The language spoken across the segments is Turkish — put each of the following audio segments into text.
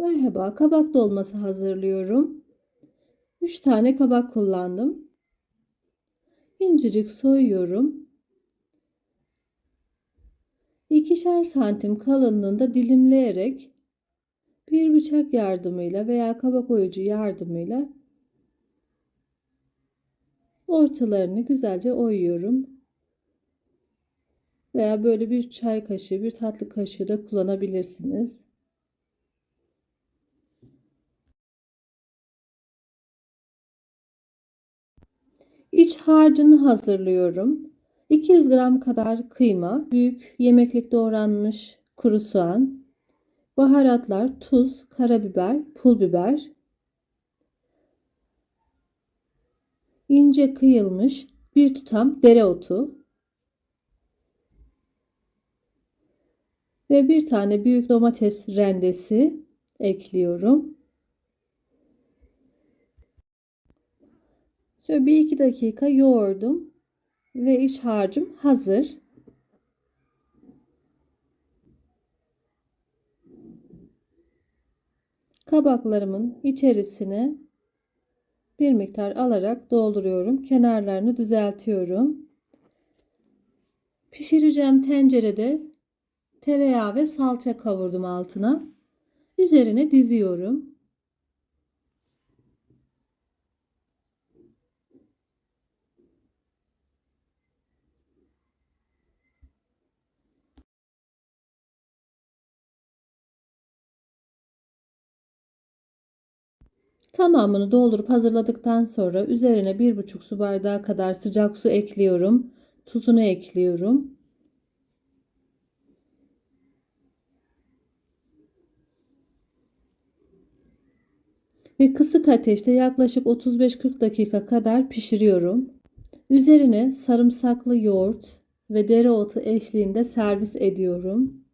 Merhaba, kabak dolması hazırlıyorum. 3 tane kabak kullandım. İncecik soyuyorum. İkişer santim kalınlığında dilimleyerek bir bıçak yardımıyla veya kabak oyucu yardımıyla ortalarını güzelce oyuyorum. Veya böyle bir çay kaşığı, bir tatlı kaşığı da kullanabilirsiniz. İç harcını hazırlıyorum. 200 gram kadar kıyma, büyük yemeklik doğranmış kuru soğan, baharatlar, tuz, karabiber, pul biber, ince kıyılmış bir tutam dereotu ve bir tane büyük domates rendesi ekliyorum. Şöyle bir iki dakika yoğurdum ve iç harcım hazır. Kabaklarımın içerisine bir miktar alarak dolduruyorum. Kenarlarını düzeltiyorum. Pişireceğim tencerede tereyağı ve salça kavurdum altına. Üzerine diziyorum. Tamamını doldurup hazırladıktan sonra üzerine 1,5 su bardağı kadar sıcak su ekliyorum. Tuzunu ekliyorum. Ve kısık ateşte yaklaşık 35-40 dakika kadar pişiriyorum. Üzerine sarımsaklı yoğurt ve dereotu eşliğinde servis ediyorum.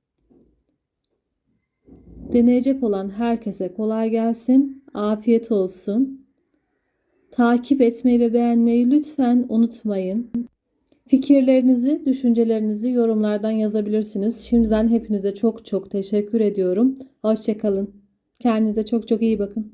Deneyecek olan herkese kolay gelsin. Afiyet olsun. Takip etmeyi ve beğenmeyi lütfen unutmayın. Fikirlerinizi, düşüncelerinizi yorumlardan yazabilirsiniz. Şimdiden hepinize çok çok teşekkür ediyorum. Hoşçakalın. Kendinize çok çok iyi bakın.